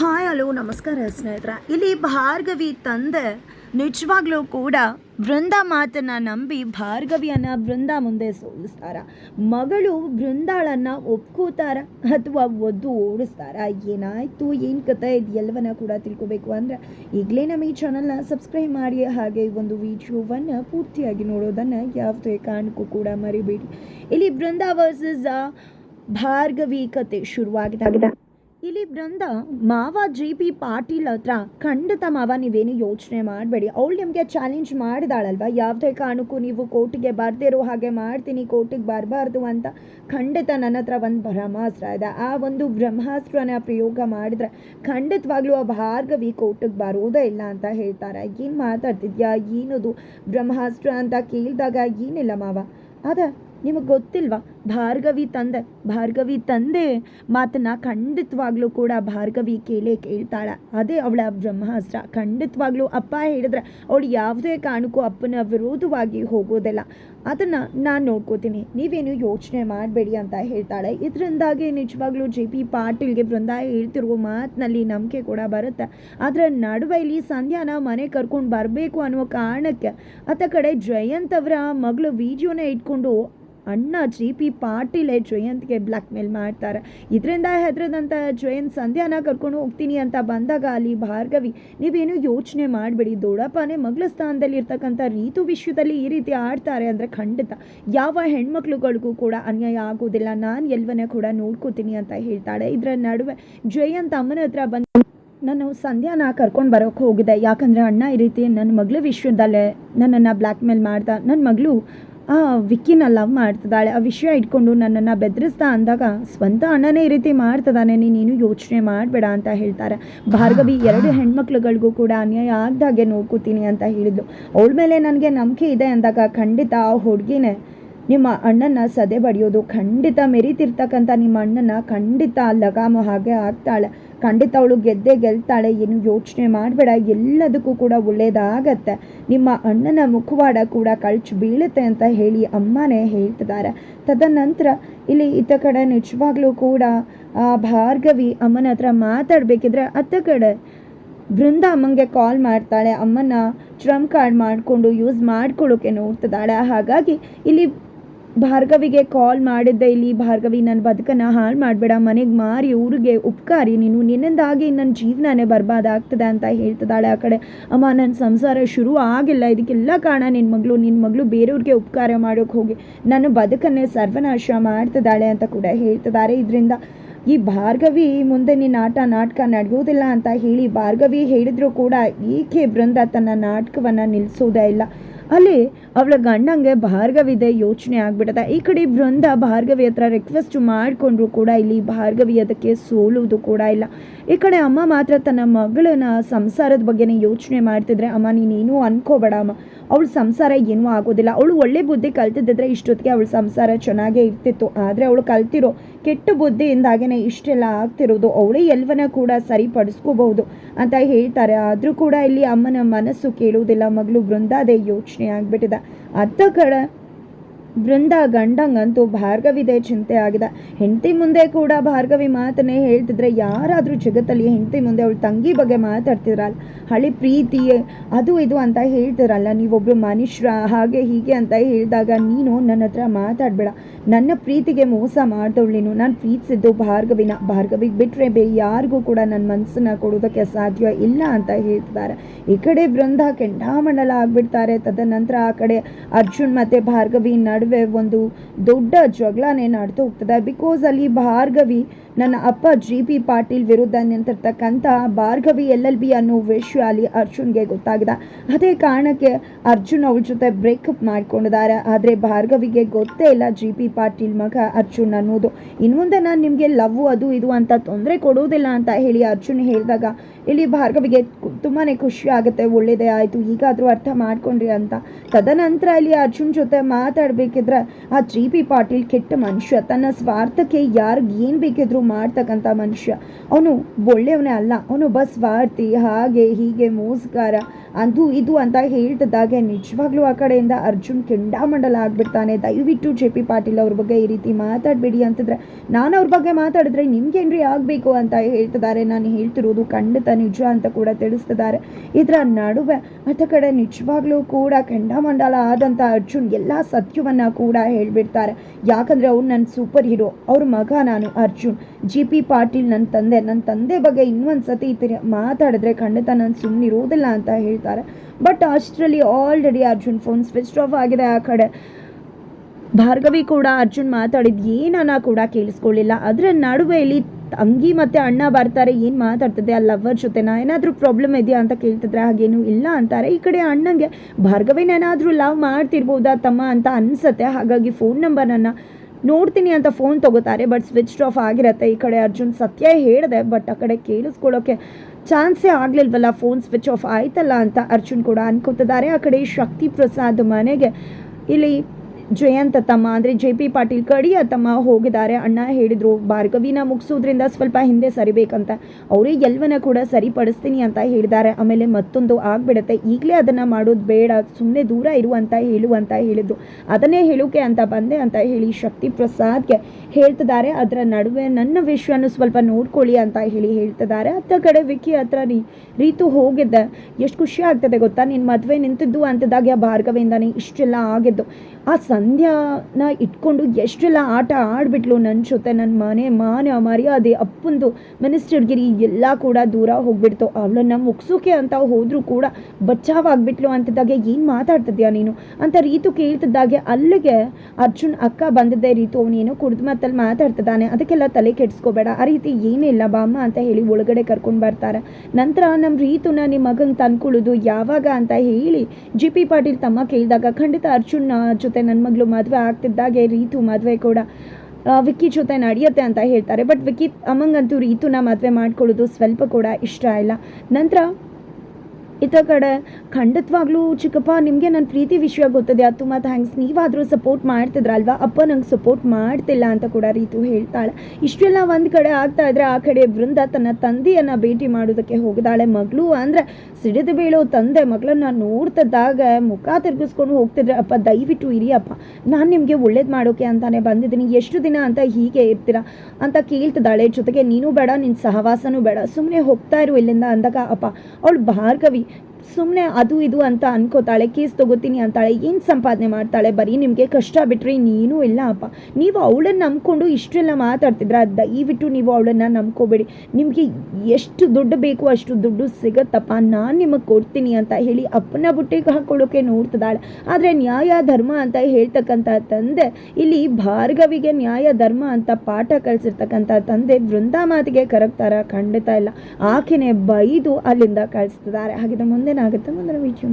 Hi, hello, ನಮಸ್ಕಾರ ಸ್ನೇಹಿತರ. ಇಲ್ಲಿ ಭಾರ್ಗವಿ ತಂದೆ ನಿಜವಾಗ್ಲೂ ಕೂಡ ಬೃಂದ ಮಾತನ್ನ ನಂಬಿ ಭಾರ್ಗವಿಯನ್ನ ಬೃಂದ ಮುಂದೆ ಸೋಲಿಸ್ತಾರ. ಮಗಳು ಬೃಂದಾಳನ್ನ ಒಪ್ಕೋತಾರ ಅಥವಾ ಒದ್ದು ಓಡಿಸ್ತಾರ? ಏನಾಯ್ತು? ಏನು ಕಥೆ ಇದು? ಎಲ್ಲವನ್ನ ಕೂಡ ತಿಳ್ಕೊಬೇಕು ಅಂದ್ರೆ ಈಗಲೇ ನಮ್ಮ ಈ ಚಾನಲ್ನ ಸಬ್ಸ್ಕ್ರೈಬ್ ಮಾಡಿ, ಹಾಗೆ ಒಂದು ವಿಡಿಯೋವನ್ನು ಪೂರ್ತಿಯಾಗಿ ನೋಡೋದನ್ನು ಯಾವುದೇ ಕಾರಣಕ್ಕೂ ಕೂಡ ಮರಿಬೇಡಿ. ಇಲ್ಲಿ ಬೃಂದ ವರ್ಸಸ್ ಭಾರ್ಗವಿ ಕತೆ ಶುರುವಾಗಿದೆ. ಇಲ್ಲಿ ಬೃಂದ, ಮಾವ ಜಿ ಪಿ ಪಾಟೀಲ್ ಹತ್ರ ಖಂಡಿತ ಮಾವ ನೀವೇನು ಯೋಚನೆ ಮಾಡಬೇಡಿ. ಅವಳು ನಿಮಗೆ ಚಾಲೆಂಜ್ ಮಾಡಿದಾಳಲ್ವ? ಯಾವುದೇ ಕಾರಣಕ್ಕೂ ನೀವು ಕೋರ್ಟಿಗೆ ಬರ್ದಿರೋ ಹಾಗೆ ಮಾಡ್ತೀನಿ, ಕೋರ್ಟಿಗೆ ಬರಬಾರ್ದು ಅಂತ ಖಂಡಿತ ನನ್ನ ಹತ್ರ ಒಂದು ಬ್ರಹ್ಮಾಸ್ತ್ರ ಇದೆ. ಆ ಒಂದು ಬ್ರಹ್ಮಾಸ್ತ್ರನ ಪ್ರಯೋಗ ಮಾಡಿದ್ರೆ ಖಂಡಿತವಾಗ್ಲೂ ಆ ಭಾರ್ಗವಿ ಕೋರ್ಟಿಗೆ ಬರೋದೇ ಇಲ್ಲ ಅಂತ ಹೇಳ್ತಾರೆ. ಏನು ಮಾತಾಡ್ತಿದ್ಯಾ? ಏನದು ಬ್ರಹ್ಮಾಸ್ತ್ರ ಅಂತ ಕೇಳಿದಾಗ ಏನಿಲ್ಲ ಮಾವ. ಅದ ನಿಮಗೆ ಗೊತ್ತಿಲ್ವಾ? ಭಾರ್ಗವಿ ತಂದೆ ಭಾರ್ಗವಿ ತಂದೆ ಮಾತನ್ನ ಖಂಡಿತವಾಗ್ಲೂ ಕೂಡ ಭಾರ್ಗವಿ ಕೇಳೇ ಕೇಳ್ತಾಳೆ. ಅದೇ ಅವಳ ಬ್ರಹ್ಮಾಸ್ತ್ರ. ಖಂಡಿತವಾಗ್ಲೂ ಅಪ್ಪ ಹೇಳಿದ್ರೆ ಅವಳು ಯಾವುದೇ ಕಾರಣಕ್ಕೂ ಅಪ್ಪನ ವಿರೋಧವಾಗಿ ಹೋಗೋದಿಲ್ಲ. ಅದನ್ನು ನಾನು ನೋಡ್ಕೋತೀನಿ. ನೀವೇನು ಯೋಚನೆ ಮಾಡಬೇಡಿ ಅಂತ ಹೇಳ್ತಾಳೆ. ಇದರಿಂದಾಗಿ ನಿಜವಾಗ್ಲೂ ಜೆ ಪಿ ಪಾಟೀಲ್ಗೆ ಬೃಂದ ಹೇಳ್ತಿರುವ ಮಾತಿನಲ್ಲಿ ನಂಬಿಕೆ ಕೂಡ ಬರುತ್ತೆ. ಅದರ ನಡುವೆ ಇಲ್ಲಿ ಸಂಧ್ಯಾನ ಮನೆ ಕರ್ಕೊಂಡು ಬರಬೇಕು ಅನ್ನೋ ಕಾರಣಕ್ಕೆ ಅತ್ತ ಕಡೆ ಜಯಂತ್ ಅವರ ಮಗಳು ವಿಡಿಯೋನ ಇಟ್ಕೊಂಡು ಅಣ್ಣ ಜಿ ಪಿ ಪಾಟೀಲೇ ಜಯಂತ್ಗೆ ಬ್ಲ್ಯಾಕ್ ಮೇಲ್ ಮಾಡ್ತಾರೆ. ಇದರಿಂದ ಹೆದರದಂಥ ಜಯಂತ್ ಸಂಧ್ಯಾನ ಕರ್ಕೊಂಡು ಹೋಗ್ತೀನಿ ಅಂತ ಬಂದಾಗ ಅಲ್ಲಿ ಭಾರ್ಗವಿ, ನೀವೇನು ಯೋಚನೆ ಮಾಡಬೇಡಿ, ದೊಡ್ಡಪ್ಪನೇ ಮಗಳ ಸ್ಥಾನದಲ್ಲಿ ಇರ್ತಕ್ಕಂಥ ರೀತು ವಿಶ್ವದಲ್ಲಿ ಈ ರೀತಿ ಆಡ್ತಾರೆ ಅಂದರೆ ಖಂಡಿತ. ಯಾವ ಹೆಣ್ಮಕ್ಳುಗಳಿಗೂ ಕೂಡ ಅನ್ಯಾಯ ಆಗೋದಿಲ್ಲ. ನಾನು ಎಲ್ಲವನ್ನ ಕೂಡ ನೋಡ್ಕೋತೀನಿ ಅಂತ ಹೇಳ್ತಾಳೆ. ಇದರ ನಡುವೆ ಜಯಂತ್ ಅಮ್ಮನ ಹತ್ರ ಬಂದು, ನಾನು ಸಂಧ್ಯಾನ ಕರ್ಕೊಂಡು ಬರೋಕ್ಕೆ ಹೋಗಿದೆ ಯಾಕಂದರೆ ಅಣ್ಣ ಈ ರೀತಿ ನನ್ನ ಮಗಳ ವಿಶ್ವದಲ್ಲೇ ನನ್ನನ್ನು ಬ್ಲ್ಯಾಕ್ ಮೇಲ್ ಮಾಡ್ದ. ನನ್ನ ಮಗಳು ವಿಕ್ಕಿನ ಲವ್ ಮಾಡ್ತಿದ್ದಾಳೆ. ಆ ವಿಷಯ ಇಟ್ಕೊಂಡು ನನ್ನನ್ನು ಬೆದರಿಸ್ತಾ ಅಂದಾಗ ಸ್ವಂತ ಅಣ್ಣನೇ ಈ ರೀತಿ ಮಾಡ್ತದಾನೆ ನೀನೇನು ಯೋಚನೆ ಮಾಡಬೇಡ ಅಂತ ಹೇಳ್ತಾರೆ. ಭಾರ್ಗವಿ ಎರಡು ಹೆಣ್ಮಕ್ಳುಗಳಿಗೂ ಕೂಡ ಅನ್ಯಾಯ ಆಗ್ದಾಗೆ ನೋಡ್ಕೋತೀನಿ ಅಂತ ಹೇಳಿದ್ಲು. ಅವಳ ಮೇಲೆ ನನಗೆ ನಂಬಿಕೆ ಇದೆ ಅಂದಾಗ ಖಂಡಿತ ಆ ಹುಡುಗಿನೇ ನಿಮ್ಮ ಅಣ್ಣನ ಸದೆ ಬಡಿಯೋದು ಖಂಡಿತ ಮೆರಿತಿರ್ತಕ್ಕಂಥ ನಿಮ್ಮ ಅಣ್ಣನ ಖಂಡಿತ ಲಗಾಮು ಹಾಗೆ ಆಗ್ತಾಳೆ. ಖಂಡಿತ ಅವಳು ಗೆದ್ದೇ ಗೆಲ್ತಾಳೆ, ಏನು ಯೋಚನೆ ಮಾಡಬೇಡ, ಎಲ್ಲದಕ್ಕೂ ಕೂಡ ಒಳ್ಳೇದಾಗತ್ತೆ. ನಿಮ್ಮ ಅಣ್ಣನ ಮುಖವಾಡ ಕೂಡ ಕಳ್ಚು ಬೀಳುತ್ತೆ ಅಂತ ಹೇಳಿ ಅಮ್ಮನೇ ಹೇಳ್ತಿದ್ದಾರೆ. ತದನಂತರ ಇಲ್ಲಿ ಇತ್ತ ಕಡೆ ನಿಜವಾಗ್ಲೂ ಕೂಡ, ಆ, ಭಾರ್ಗವಿ ಅಮ್ಮನ ಹತ್ರ ಮಾತಾಡಬೇಕಿದ್ರೆ ಅತ್ತ ಕಡೆ ಬೃಂದ ಅಮ್ಮಂಗೆ ಕಾಲ್ ಮಾಡ್ತಾಳೆ. ಅಮ್ಮನ ಟ್ರಂಪ್ ಕಾರ್ಡ್ ಮಾಡಿಕೊಂಡು ಯೂಸ್ ಮಾಡ್ಕೊಳ್ಳೋಕೆ ನೋಡ್ತಿದ್ದಾಳೆ. ಹಾಗಾಗಿ ಇಲ್ಲಿ ಭಾರ್ಗವಿಗೆ ಕಾಲ್ ಮಾಡಿದ್ದೆ ಇಲ್ಲಿ. ಭಾರ್ಗವಿ ನನ್ನ ಬದುಕನ್ನು ಹಾಳು ಮಾಡಬೇಡ. ಮನೆಗೆ ಮಾರಿ ಊರಿಗೆ ಉಪಕಾರಿ. ನೀನು ನಿನ್ನಿಂದಾಗಿ ನನ್ನ ಜೀವನನೇ ಬರ್ಬಾದಾಗ್ತದೆ ಅಂತ ಹೇಳ್ತಿದ್ದಾಳೆ ಆ ಕಡೆ. ಅಮ್ಮ ನನ್ನ ಸಂಸಾರ ಶುರು ಆಗಿಲ್ಲ. ಇದಕ್ಕೆಲ್ಲ ಕಾರಣ ನಿನ್ನ ಮಗಳು. ನಿನ್ನ ಮಗಳು ಬೇರೆಯವ್ರಿಗೆ ಉಪಕಾರ ಮಾಡೋಕೆ ಹೋಗಿ ನನ್ನ ಬದುಕನ್ನೇ ಸರ್ವನಾಶ ಮಾಡ್ತಿದ್ದಾಳೆ ಅಂತ ಕೂಡ ಹೇಳ್ತಿದ್ದಾರೆ. ಇದರಿಂದ ಈ ಭಾರ್ಗವಿ ಮುಂದೆ ನಿನ್ನ ಆಟ, ನಾಟಕ ನಡೆಯೋದಿಲ್ಲ ಅಂತ ಹೇಳಿ ಭಾರ್ಗವಿ ಹೇಳಿದರೂ ಕೂಡ ಈಕೆ ಬೃಂದ ತನ್ನ ನಾಟಕವನ್ನು ನಿಲ್ಲಿಸೋದೇ ಇಲ್ಲ? ಅಲ್ಲಿ ಅವಳ ಗಂಡಂಗೆ ಭಾರ್ಗವಿದೆ ಯೋಚನೆ ಆಗ್ಬಿಡತ್ತೆ ಈ ಕಡೆ ಬೃಂದ ಭಾರ್ಗವಿ ಹತ್ರ ರಿಕ್ವೆಸ್ಟ್ ಮಾಡಿಕೊಂಡ್ರು ಕೂಡ ಇಲ್ಲಿ ಭಾರ್ಗವಿ ಅದಕ್ಕೆ ಸೋಲುವುದು ಕೂಡ ಇಲ್ಲ. ಈ ಕಡೆ ಅಮ್ಮ ಮಾತ್ರ ತನ್ನ ಮಗಳನ್ನ ಸಂಸಾರದ ಬಗ್ಗೆನೇ ಯೋಚನೆ ಮಾಡ್ತಿದ್ರೆ, ಅಮ್ಮ, ನೀನೇನು ಅನ್ಕೋಬೇಡ, ಅಮ್ಮ. ಅವಳ ಸಂಸಾರ ಏನೂ ಆಗೋದಿಲ್ಲ. ಅವಳು ಒಳ್ಳೆ ಬುದ್ಧಿ ಕಲ್ತಿದ್ದಿದ್ರೆ ಇಷ್ಟೊತ್ತಿಗೆ ಅವಳು ಸಂಸಾರ ಚೆನ್ನಾಗೇ ಇರ್ತಿತ್ತು. ಆದರೆ ಅವಳು ಕಲ್ತಿರೋ ಕೆಟ್ಟ ಬುದ್ಧಿಯಿಂದಾಗೇ ಇಷ್ಟೆಲ್ಲ ಆಗ್ತಿರೋದು. ಅವಳೇ ಎಲ್ಲವನ್ನ ಕೂಡ ಸರಿಪಡಿಸ್ಕೋಬಹುದು ಅಂತ ಹೇಳ್ತಾರೆ. ಆದರೂ ಕೂಡ ಇಲ್ಲಿ ಅಮ್ಮನ ಮನಸ್ಸು ಕೇಳುವುದಿಲ್ಲ. ಮಗಳು ಬೃಂದಾದೆ ಯೋಚನೆ ಆಗಿಬಿಟ್ಟಿದೆ. ಅತ್ತ ಕಡೆ ಬೃಂದ ಗಂಡಂಗಂತೂ ಭಾರ್ಗವಿದೆ ಚಿಂತೆ ಆಗಿದೆ. ಹೆಂಡತಿ ಮುಂದೆ ಕೂಡ ಭಾರ್ಗವಿ ಮಾತನ್ನೇ ಹೇಳ್ತಿದ್ರೆ ಯಾರಾದರೂ ಜಗತ್ತಲ್ಲಿ ಹೆಂಡತಿ ಮುಂದೆ ಅವಳು ತಂಗಿ ಬಗ್ಗೆ ಮಾತಾಡ್ತಿದ್ರಲ್ಲ. ಹಳಿ ಪ್ರೀತಿ, ಅದು ಇದು ಅಂತ ಹೇಳ್ತಿರಲ್ಲ. ನೀವೊಬ್ರು ಮನುಷ್ಯರ ಹಾಗೆ ಹೀಗೆ ಅಂತ ಹೇಳಿದಾಗ ನೀನು ನನ್ನ ಹತ್ರ ಮಾತಾಡಬೇಡ. ನನ್ನ ಪ್ರೀತಿಗೆ ಮೋಸ ಮಾಡ್ದವಳು ನೀನು. ಪ್ರೀತಿಸಿದ್ದು ಭಾರ್ಗವಿನ. ಭಾರ್ಗವಿಗೆ ಬಿಟ್ಟರೆ ಬೇರೆ ಯಾರಿಗೂ ಕೂಡ ನನ್ನ ಮನಸ್ಸನ್ನ ಕೊಡೋದಕ್ಕೆ ಸಾಧ್ಯ ಇಲ್ಲ ಅಂತ ಹೇಳ್ತಿದ್ದಾರೆ. ಈ ಕಡೆ ಬೃಂದ ಕೆಂಡಾಮಂಡಲ ಆಗ್ಬಿಡ್ತಾರೆ. ತದನಂತರ ಆ ಕಡೆ ಅರ್ಜುನ್ ಮತ್ತು ಭಾರ್ಗವಿ ನಡುವೆ ಒಂದು ದೊಡ್ಡ ಜಗಳನೇ ನಡೆದು ಹೋಗ್ತದೆ. ಬಿಕಾಸ್ ಅಲ್ಲಿ ಭಾರ್ಗವಿ ನನ್ನ ಅಪ್ಪ ಜಿ ಪಿ ಪಾಟೀಲ್ ವಿರುದ್ಧ ನಿಂತಿರ್ತಕ್ಕಂಥ ಭಾರ್ಗವಿ ಎಲ್ ಎಲ್ ಬಿ ಅನ್ನೋ ವಿಷಯ ಅಲ್ಲಿ ಅರ್ಜುನ್ಗೆ ಗೊತ್ತಾಗಿದೆ. ಅದೇ ಕಾರಣಕ್ಕೆ ಅರ್ಜುನ್ ಅವಳ ಜೊತೆ ಬ್ರೇಕಪ್ ಮಾಡ್ಕೊಂಡಿದ್ದಾರೆ. ಆದರೆ ಭಾರ್ಗವಿಗೆ ಗೊತ್ತೇ ಇಲ್ಲ ಜಿ ಪಿ ಪಾಟೀಲ್ ಮಗ ಅರ್ಜುನ್ ಅನ್ನೋದು. ಇನ್ನು ಮುಂದೆ ನಾನು ನಿಮಗೆ ಲವ್ ಅದು ಇದು ಅಂತ ತೊಂದರೆ ಕೊಡೋದಿಲ್ಲ ಅಂತ ಹೇಳಿ ಅರ್ಜುನ್ ಹೇಳಿದಾಗ, ಇಲ್ಲಿ ಭಾರ್ಗವಿಗೆ ತುಂಬಾ ಖುಷಿ ಆಗುತ್ತೆ ಒಳ್ಳೆಯದೇ ಆಯಿತು ಈಗಾದರೂ ಅರ್ಥ ಮಾಡ್ಕೊಂಡ್ರಿ ಅಂತ. ತದನಂತರ ಇಲ್ಲಿ ಅರ್ಜುನ್ ಜೊತೆ ಮಾತಾಡಬೇಕಿದ್ರೆ, ಆ ಜಿ ಪಿ ಪಾಟೀಲ್ ಕೆಟ್ಟ ಮನುಷ್ಯ. ತನ್ನ ಸ್ವಾರ್ಥಕ್ಕೆ ಯಾರಿಗೆ ಏನು ಬೇಕಿದ್ರು ಮಾಡ್ತಕ್ಕಂಥ ಮನುಷ್ಯ. ಅವನು ಒಳ್ಳೆಯವನೇ ಅಲ್ಲ. ಅವನು ಬಸ್ ಸ್ವಾರ್ಥಿ ಹಾಗೆ ಹೀಗೆ ಮೋಸಗಾರ ಅದು ಇದು ಅಂತ ಹೇಳ್ತಿದ್ದಾಗೆ ನಿಜವಾಗ್ಲೂ ಆ ಕಡೆಯಿಂದ ಅರ್ಜುನ್ ಕೆಂಡಾಮಂಡಲ ಆಗ್ಬಿಡ್ತಾನೆ. ದಯವಿಟ್ಟು ಜೆ ಪಿ ಪಾಟೀಲ್ ಅವ್ರ ಬಗ್ಗೆ ಈ ರೀತಿ ಮಾತಾಡಬೇಡಿ ಅಂತಂದ್ರೆ, ನಾನು ಅವ್ರ ಬಗ್ಗೆ ಮಾತಾಡಿದ್ರೆ ನಿಮ್ಗೇನ್ರಿ ಆಗಬೇಕು ಅಂತ ಹೇಳ್ತಿದ್ದಾರೆ. ನಾನು ಹೇಳ್ತಿರೋದು ಖಂಡಿತ ನಿಜ ಅಂತ ಕೂಡ ತಿಳಿಸ್ತಿದ್ದಾರೆ. ಇದರ ನಡುವೆ ಮತ್ತ ಕಡೆ ನಿಜವಾಗ್ಲೂ ಕೂಡ ಕೆಂಡಾಮಂಡಲ ಆದಂಥ ಅರ್ಜುನ್ ಎಲ್ಲ ಸತ್ಯವನ್ನು ಕೂಡ ಹೇಳಿಬಿಡ್ತಾರೆ. ಯಾಕಂದರೆ ಅವ್ರು ನನ್ನ ಸೂಪರ್ ಹೀರೋ ಅವ್ರ ಮಗ ನಾನು ಅರ್ಜುನ್. ಜಿ ಪಿ ಪಾಟೀಲ್ ನನ್ನ ತಂದೆ ನನ್ನ ತಂದೆ ಬಗ್ಗೆ ಇನ್ನೊಂದು ಸತಿ ಮಾತಾಡಿದ್ರೆ ಖಂಡಿತ ನಾನು ಸುಮ್ಮನಿರೋದಿಲ್ಲ ಅಂತ ಹೇಳ್ತಾರೆ ಬಟ್ ಅಷ್ಟರಲ್ಲಿ already Arjun phone switch off ಆಗಿದೆ ಆ ಕಡೆ. ಭಾರ್ಗವಿ ಕೂಡ ಅರ್ಜುನ್ ಮಾತಾಡಿದ ಏನನ್ನ ಕೂಡ ಕೇಳಿಸ್ಕೊಳ್ಳಿಲ್ಲ. ಅದರ ನಡುವೆ ಇಲ್ಲಿ ತಂಗಿ ಮತ್ತೆ ಅಣ್ಣ ಬರ್ತಾರೆ, ಏನು ಮಾತಾಡ್ತದೆ ಆ ಲವರ್ ಜೊತೆನ? ಏನಾದರೂ ಪ್ರಾಬ್ಲಮ್ ಇದೆಯಾ ಅಂತ ಕೇಳ್ತಿದ್ರೆ ಹಾಗೇನು ಇಲ್ಲ ಅಂತಾರೆ. ಈ ಕಡೆ ಅಣ್ಣಂಗೆ ಭಾರ್ಗವಿನೇನಾದರೂ ಲವ್ ಮಾಡ್ತಿರ್ಬೋದಾ ತಮ್ಮ ಅಂತ ಅನ್ಸತ್ತೆ. ಹಾಗಾಗಿ ಫೋನ್ ನಂಬರನ್ನು ನೋಡ್ತೀನಿ ಅಂತ ಫೋನ್ ತಗೋತಾರೆ ಬಟ್ ಸ್ವಿಚ್ ಆಫ್ ಆಗಿರತ್ತೆ ಈ ಕಡೆ ಅರ್ಜುನ್. ಸತ್ಯ ಹೇಳಿದೆ ಬಟ್ ಆ ಕಡೆ ಕೇಳಿಸ್ಕೊಳ್ಳೋಕೆ ಚಾನ್ಸೇ ಆಗಲಿಲ್ವಲ್ಲ ಫೋನ್ ಸ್ವಿಚ್ ಆಫ್ ಆಯ್ತಲ್ಲ ಅಂತ ಅರ್ಜುನ್ ಕೂಡ ಅನ್ಕೋತಿದ್ದಾರೆ. ಆ ಕಡೆ ಶಕ್ತಿ ಪ್ರಸಾದ್ ಮನೆಗೆ ಇಲ್ಲಿ ಜಯಂತ ತಮ್ಮ, ಅಂದರೆ ಜೆ ಪಿ ಪಾಟೀಲ್ ಕಡಿಯ ತಮ್ಮ ಹೋಗಿದ್ದಾರೆ. ಅಣ್ಣ ಹೇಳಿದರು, ಭಾರ್ಗವಿನ ಮುಗಿಸೋದ್ರಿಂದ ಸ್ವಲ್ಪ ಹಿಂದೆ ಸರಿಬೇಕಂತ. ಅವರೇ ಎಲ್ಲವನ್ನ ಕೂಡ ಸರಿಪಡಿಸ್ತೀನಿ ಅಂತ ಹೇಳಿದ್ದಾರೆ. ಆಮೇಲೆ ಮತ್ತೊಂದು ಆಗ್ಬಿಡುತ್ತೆ. ಈಗಲೇ ಅದನ್ನು ಮಾಡೋದು ಬೇಡ. ಸುಮ್ಮನೆ ದೂರ ಇರು ಅಂತ ಹೇಳು ಅಂತ ಹೇಳಿದ್ರು. ಅದನ್ನೇ ಹೇಳೋಕೆ ಅಂತ ಬಂದೆ ಅಂತ ಹೇಳಿ ಶಕ್ತಿ ಪ್ರಸಾದ್ಗೆ ಹೇಳ್ತಿದ್ದಾರೆ. ಅದರ ನಡುವೆ ನನ್ನ ವಿಷಯನೂ ಸ್ವಲ್ಪ ನೋಡ್ಕೊಳ್ಳಿ ಅಂತ ಹೇಳಿ ಹೇಳ್ತಿದ್ದಾರೆ. ಅತ್ತ ಕಡೆ ವಿಕ್ಕಿ ಹತ್ರ ರೀತು ಹೋಗಿದ್ದೆ. ಎಷ್ಟು ಖುಷಿ ಆಗ್ತದೆ ಗೊತ್ತಾ? ನಿನ್ನ ಮದುವೆ ನಿಂತಿದ್ದು ಅಂತದಾಗ ಭಾರ್ಗವಿಂದಾನೆ ಇಷ್ಟೆಲ್ಲ ಆಗಿದ್ದು. ಆ ಸಂಧ್ಯಾನ ಇಟ್ಕೊಂಡು ಎಷ್ಟೆಲ್ಲ ಆಟ ಆಡಿಬಿಟ್ಲು ನನ್ನ ಜೊತೆ ನನ್ನ ಮನೆ, ಮಾನ, ಮರ್ಯಾದೆ, ಅಪ್ಪಂದು, ಮಿನಿಸ್ಟರ್ಗಿರಿ, ಎಲ್ಲ ಕೂಡ ದೂರ ಹೋಗ್ಬಿಡ್ತು. ಅವಳನ್ನ ಮುಗಿಸೋಕೆ ಅಂತ ಹೋದರೂ ಕೂಡ ಬಚ್ಚಾವಾಗ್ಬಿಟ್ಲು ಅಂತಿದ್ದಾಗೆ, ಏನು ಮಾತಾಡ್ತಿದ್ಯಾ ನೀನು? ಅಂತ ರೀತು ಕೇಳ್ತಿದ್ದಾಗೆ, ಅಲ್ಲಿಗೆ ಅರ್ಜುನ್ ಅಕ್ಕ ಬಂದಿದ್ದೆ ರೀತು, ಅವನೇನು ಕುಡ್ದು ಮತ್ತಲ್ಲಿ ಮಾತಾಡ್ತಿದ್ದಾನೆ, ಅದಕ್ಕೆಲ್ಲ ತಲೆ ಕೆಡಿಸ್ಕೋಬೇಡ, ಆ ರೀತಿ ಏನಿಲ್ಲ ಬಾಮ್ಮ ಅಂತ ಹೇಳಿ ಒಳಗಡೆ ಕರ್ಕೊಂಡು ಬರ್ತಾರೆ. ನಂತರ ನಮ್ಮ ರೀತುನ ನಿಮ್ಮ ಮಗಂಗೆ ತಂದ್ಕೊಳ್ಳೋದು ಯಾವಾಗ ಅಂತ ಹೇಳಿ, ಜಿ ಪಿ ಪಾಟೀಲ್ ತಮ್ಮ ಕೇಳಿದಾಗ, ಖಂಡಿತ ಅರ್ಜುನ್ ಜೊತೆ ನನ್ನ ಮಗಳು ಮದುವೆ ಆಗ್ತಿದ್ದಾಗೆ ರೀತು ಮದುವೆ ಕೂಡ ವಿಕ್ಕಿ ಜೊತೆ ನಡೆಯುತ್ತೆ ಅಂತ ಹೇಳ್ತಾರೆ. ಬಟ್ ವಿಕ್ಕಿ, ಅಮ್ಮಂಗಂತೂ ರೀತುನ ಮದುವೆ ಮಾಡ್ಕೊಳ್ಳೋದು ಸ್ವಲ್ಪ ಕೂಡ ಇಷ್ಟ ಇಲ್ಲ. ನಂತರ ಇತ್ತ ಕಡೆ ಖಂಡಿತವಾಗ್ಲೂ ಚಿಕ್ಕಪ್ಪ, ನಿಮಗೆ ನನ್ನ ಪ್ರೀತಿ ವಿಷಯ ಗೊತ್ತದೆ. ಅದು ಮತ್ತು ಥ್ಯಾಂಕ್ಸ್ ನೀವಾದರೂ ಸಪೋರ್ಟ್ ಮಾಡ್ತಿದ್ರಲ್ವಾ? ಅಪ್ಪ ನಂಗೆ ಸಪೋರ್ಟ್ ಮಾಡ್ತಿಲ್ಲ ಅಂತ ಕೂಡ ರೀತು ಹೇಳ್ತಾಳೆ. ಇಷ್ಟೆಲ್ಲ ಒಂದು ಕಡೆ ಆಗ್ತಾ ಇದ್ರೆ ಆ ಕಡೆ ವೃಂದ ತನ್ನ ತಂದೆಯನ್ನು ಭೇಟಿ ಮಾಡೋದಕ್ಕೆ ಹೋಗಿದ್ದಾಳೆ ಮಗಳು ಅಂದರೆ ಸಿಡಿದು ಬೀಳೋ ತಂದೆ, ಮಗಳನ್ನ ನೋಡ್ತಿದ್ದಾಗ ಮುಖ ತಿರುಗಿಸ್ಕೊಂಡು ಹೋಗ್ತಿದ್ರೆ, ಅಪ್ಪ, ದಯವಿಟ್ಟು ಇರಿ ಅಪ್ಪ ನಾನು ನಿಮಗೆ ಒಳ್ಳೇದು ಮಾಡೋಕೆ ಅಂತಾನೆ ಬಂದಿದ್ದೀನಿ. ಎಷ್ಟು ದಿನ ಅಂತ ಹೀಗೆ ಇರ್ತೀರಾ? ಅಂತ ಕೇಳ್ತಿದ್ದಾಳೆ. ಜೊತೆಗೆ, ನೀನು ಬೇಡ ನಿನ್ನ ಸಹವಾಸನೂ ಬೇಡ. ಸುಮ್ಮನೆ ಹೋಗ್ತಾ ಇರು ಇಲ್ಲಿಂದ. ಅಂದಾಗ, ಅಪ್ಪ, ಅವಳು ಭಾರ್ಗವಿ. ಸುಮ್ಮನೆ ಅದು ಇದು ಅಂತ ಅನ್ಕೋತಾಳೆ, ಕೇಸ್ ತಗೋತೀನಿ ಅಂತಾಳೆ, ಏನು ಸಂಪಾದನೆ ಮಾಡ್ತಾಳೆ ಬರೀ ನಿಮಗೆ ಕಷ್ಟ ಬಿಟ್ಟರೆ ನೀನೂ ಇಲ್ಲ ಅಪ್ಪ. ನೀವು ಅವಳನ್ನು ನಂಬ್ಕೊಂಡು ಇಷ್ಟೆಲ್ಲ ಮಾತಾಡ್ತಿದ್ರ ದಯವಿಟ್ಟು ನೀವು ಅವಳನ್ನು ನಂಬ್ಕೋಬೇಡಿ. ನಿಮಗೆ ಎಷ್ಟು ದುಡ್ಡು ಬೇಕು ಅಷ್ಟು ದುಡ್ಡು ಸಿಗತ್ತಪ್ಪ, ನಾನು ನಿಮಗೆ ಕೊಡ್ತೀನಿ ಅಂತ ಹೇಳಿ ಅಪ್ಪನ ಬುಟ್ಟಿಗೆ ಹಾಕೊಳ್ಳೋಕೆ ನೋಡ್ತಿದ್ದಾಳೆ. ಆದರೆ ನ್ಯಾಯ, ಧರ್ಮ ಅಂತ ಹೇಳ್ತಕ್ಕಂಥ ತಂದೆ, ಇಲ್ಲಿ ಭಾರ್ಗವಿಗೆ ನ್ಯಾಯ, ಧರ್ಮ ಅಂತ ಪಾಠ ಕಲಿಸಿರ್ತಕ್ಕಂಥ ತಂದೆ ವೃಂದಾ ಮಾತಿಗೆ ಕರಗ್ತಾರ, ಖಂಡಿತ ಇಲ್ಲ. ಆಕೆನೆ ಬೈದು ಅಲ್ಲಿಂದ ಕಳಿಸ್ತಿದ್ದಾರೆ. ಹಾಗಿದ್ರೆ നാഗത്തും വന്നൊരു വീഡിയോ